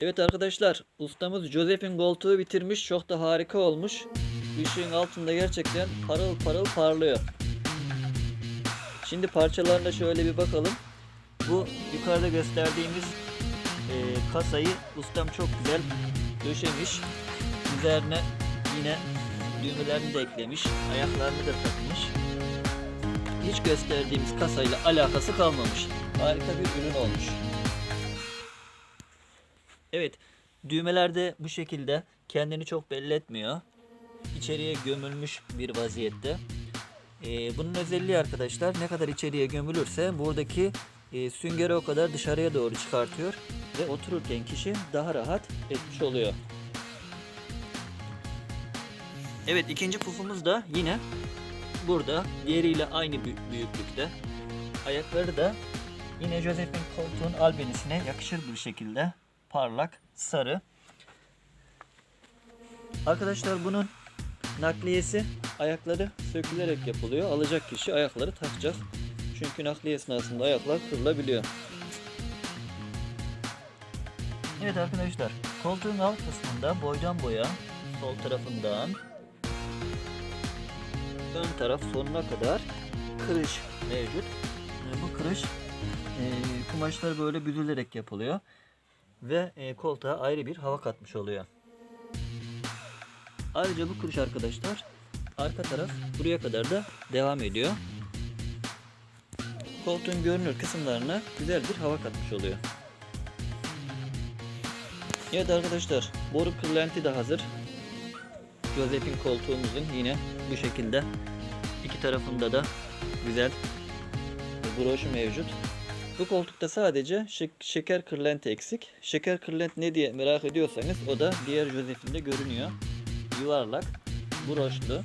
Evet arkadaşlar ustamız Joseph'in koltuğu bitirmiş. Çok da harika olmuş. Işığın altında gerçekten parıl parıl parlıyor. Şimdi parçalarına şöyle bir bakalım. Bu yukarıda gösterdiğimiz e, kasayı ustam çok güzel döşemiş. Üzerine yine düğmelerini de eklemiş. Ayaklarını da takmış. Hiç gösterdiğimiz kasayla alakası kalmamış. Harika bir ürün olmuş. Evet, düğmeler de bu şekilde kendini çok belli etmiyor. İçeriye gömülmüş bir vaziyette. Ee, bunun özelliği arkadaşlar ne kadar içeriye gömülürse buradaki e, süngeri o kadar dışarıya doğru çıkartıyor ve otururken kişi daha rahat etmiş oluyor. Evet ikinci pufumuz da yine burada diğeriyle aynı büyük- büyüklükte. Ayakları da yine Joseph'in koltuğun albenisine yakışır bir şekilde parlak sarı. Arkadaşlar bunun nakliyesi ayakları sökülerek yapılıyor. Alacak kişi ayakları takacak. Çünkü nakliye esnasında ayaklar kırılabiliyor. Evet arkadaşlar koltuğun alt kısmında boydan boya sol tarafından ön taraf sonuna kadar kırış mevcut. Bu kırış kumaşlar böyle büzülerek yapılıyor ve e, koltuğa ayrı bir hava katmış oluyor. Ayrıca bu kuruş arkadaşlar arka taraf buraya kadar da devam ediyor. Koltuğun görünür kısımlarına güzel bir hava katmış oluyor. Evet arkadaşlar boru kırlenti de hazır. Joseph'in koltuğumuzun yine bu şekilde iki tarafında da güzel broşu mevcut. Bu koltukta sadece şek- şeker kırlenti eksik. Şeker kırlent ne diye merak ediyorsanız o da diğer Joseph'inde görünüyor. Yuvarlak, broşlu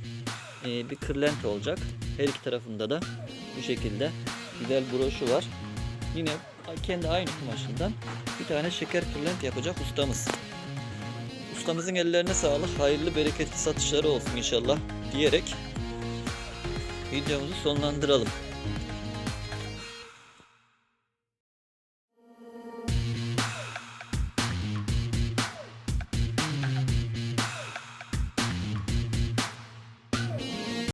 e, bir kırlent olacak. Her iki tarafında da bu şekilde güzel broşu var. Yine kendi aynı kumaşından bir tane şeker kırlent yapacak ustamız. Ustamızın ellerine sağlık, hayırlı bereketli satışları olsun inşallah diyerek videomuzu sonlandıralım.